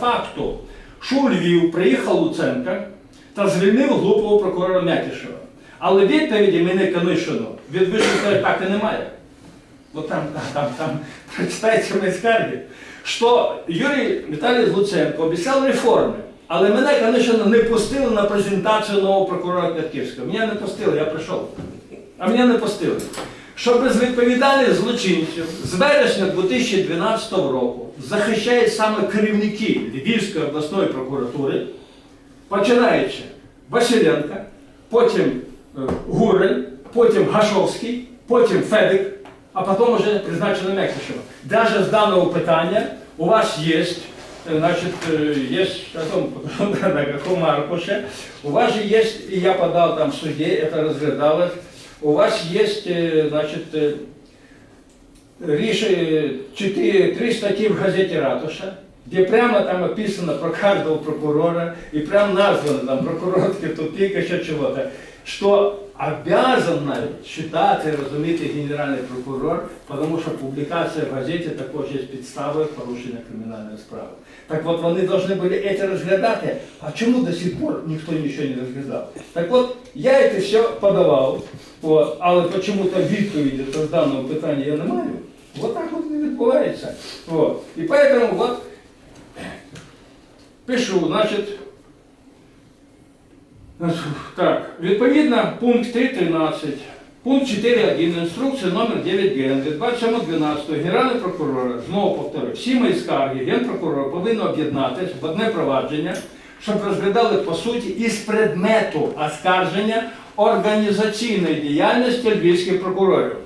факту, що у Львів приїхав Луценко та звільнив глупого прокурора Мякішева. Але відповіді мене Канишину від вищої і немає. Вот там, там, там, прочитайте в моей що Юрій Віталій Луценко обіцяв реформи, але мене, звісно, не пустили на презентацію нового прокурора Петківського. Мене не пустили, я прийшов. А мене не пустили. Що безвідповідальних злочинців з вересня 2012 року захищають саме керівники Львівської обласної прокуратури, починаючи Василенка, потім е, Гурель, потім Гашовський, потім Федик, а потім вже призначено Мексишева. Даже з даного питання у вас є, е, значить, е, є, потом, на каком аркуше, у вас же есть, и я подал там в суде, это разглядалось, у вас есть, значить, значит, э, рішення, три статті в газеті Ратуша, де прямо там описано про кожного прокурора, и прям названо там прокурорки, тупик, еще чего-то, що обязан навіть читати, розуміти генеральний прокурор, тому що публікація в газеті також є підставою порушення кримінальної справи. Так от вони повинні були це розглядати, а чому до сих пор ніхто нічого не розглядав? Так от я це все подавав, от, але чому-то відповіді з даного питання я не маю. Вот так вот и відбувається. Вот. И поэтому вот пишу, значить, Так, відповідно, пункт 3.13, пункт 4.1 інструкції номер 9 ген від 27.12 Генеральний прокурор, знову повторюю, всі мої скарги Генпрокурор повинен об'єднатись в одне провадження, щоб розглядали по суті із предмету оскарження організаційної діяльності львівських прокурорів.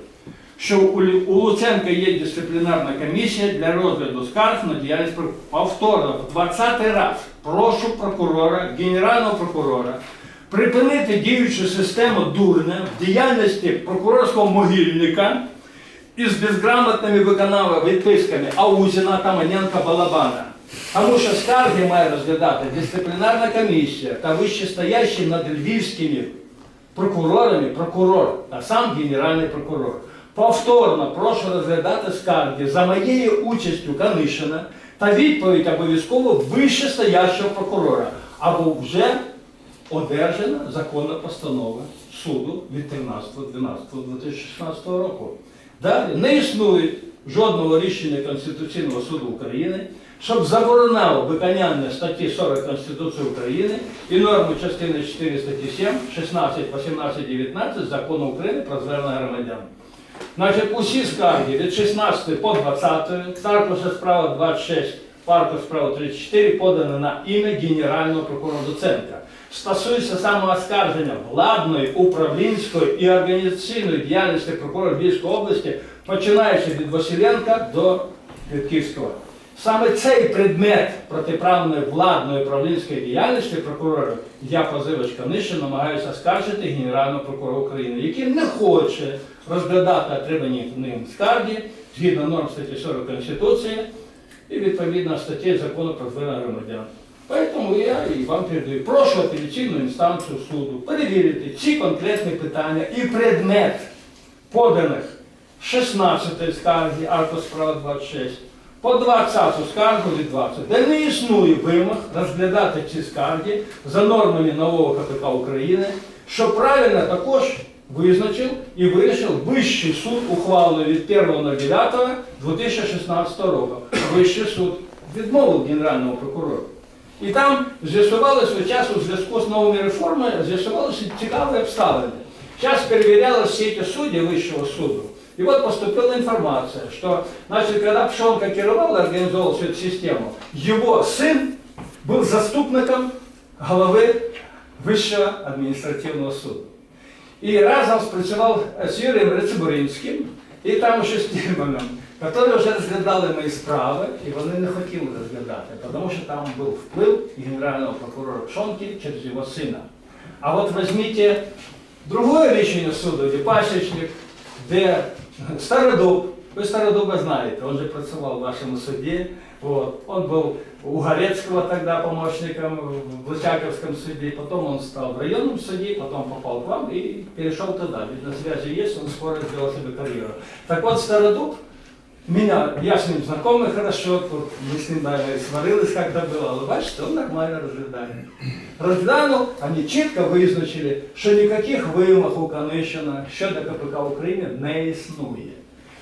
Що у Луценка є дисциплінарна комісія для розгляду скарг на діяльність прокурора. Повторно, в 20 раз прошу прокурора, генерального прокурора припинити діючу систему дурня в діяльності прокурорського могильника із безграмотними виконавими відписками Аузіна та Маненка Балабана. Тому що скарги має розглядати дисциплінарна комісія та вищестоящий над львівськими прокурорами прокурор, а сам генеральний прокурор. Повторно прошу розглядати скарги за моєю участю Канишина та відповідь обов'язково вищестоящого прокурора або вже одержана законна постанова суду від 13.12.2016 року. Далі не існує жодного рішення Конституційного суду України, щоб забороняв виконання статті 40 Конституції України і норми частини 4 статті 7, 16, 18, 19 Закону України про звернення громадян. Значить, усі скарги від 16 по 20, також справа 26, парку справа 34 подані на ім'я Генерального прокурора Доценка. Стосується самооскарження владної, управлінської і організаційної діяльності прокурора Львівської області, починаючи від Василенка до Квітківського. Саме цей предмет протиправної владної управлінської діяльності прокурора я позивач Канишин намагаюся скаржити Генерального прокурора України, який не хоче розглядати отримані ним скарги згідно норм статті 40 Конституції і відповідно статті закону про звернення громадян. Поэтому я і вам передаю, прошу апеляційну інстанцію суду перевірити ці конкретні питання і предмет поданих 16 скарги, арко справа 26, по 20 скаргу від 20, де не існує вимог розглядати ці скарги за нормами нового КПК України, що правильно також визначив і вирішив Вищий суд ухвалою від 1.09.2016 року. Вищий суд відмовив генеральному прокурору. І там з'ясувалося свого часу в зв'язку з новими реформами, з'ясувалися цікаві обставини. Зараз перевірялися всі ці судді Вищого суду. И вот поступила информация, что, значит, когда Пшонка керовал и организовал всю эту систему, его сын был заступником голови Вищого адміністративного суду. І разом спрацював з Юрієм Рецебуринським і там ще з Тільманом, які вже розглядали мої справи, і вони не хотіли розглядати, тому що там був вплив генерального прокурора Пшонки через його сина. А от візьміть другое рішення суду, де пасічник, де Стародуб, ви Стародуба знаєте, он же працював в вашому суді. Вот. Он был у Горецкого тогда помощником в Лычаковском суде, потом он стал в районном суде, потом попал к вам и перешел туда. Ведь на связи есть, он скоро сделал себе карьеру. Так вот, Стародуб Меня, я с ним знакомый хорошо, тут мы с ним даже сварились, когда было, але бачите, он нормально розглядає. Розгляну, вони чітко визначили, що ніяких вимог у Конищина щодо КПК України не існує.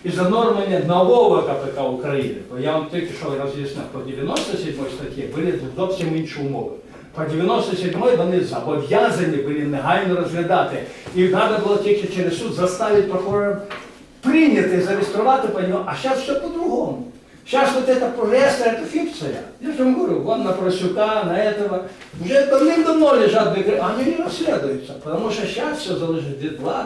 І за нормами нового КПК України, бо я вам тільки що роз'яснив, по 97 статті були зовсім інші умови. По 97 вони зобов'язані були негайно розглядати. І треба було тільки через суд заставити прокурора прийняти, зареєструвати по нього, а зараз все по-другому. Сейчас вот это повестка, это фикция. Я же вам говорю, вон на Просюка, на этого. Уже давным-давно лежат, декре- а они не расследуются, потому что сейчас все залежит від влади.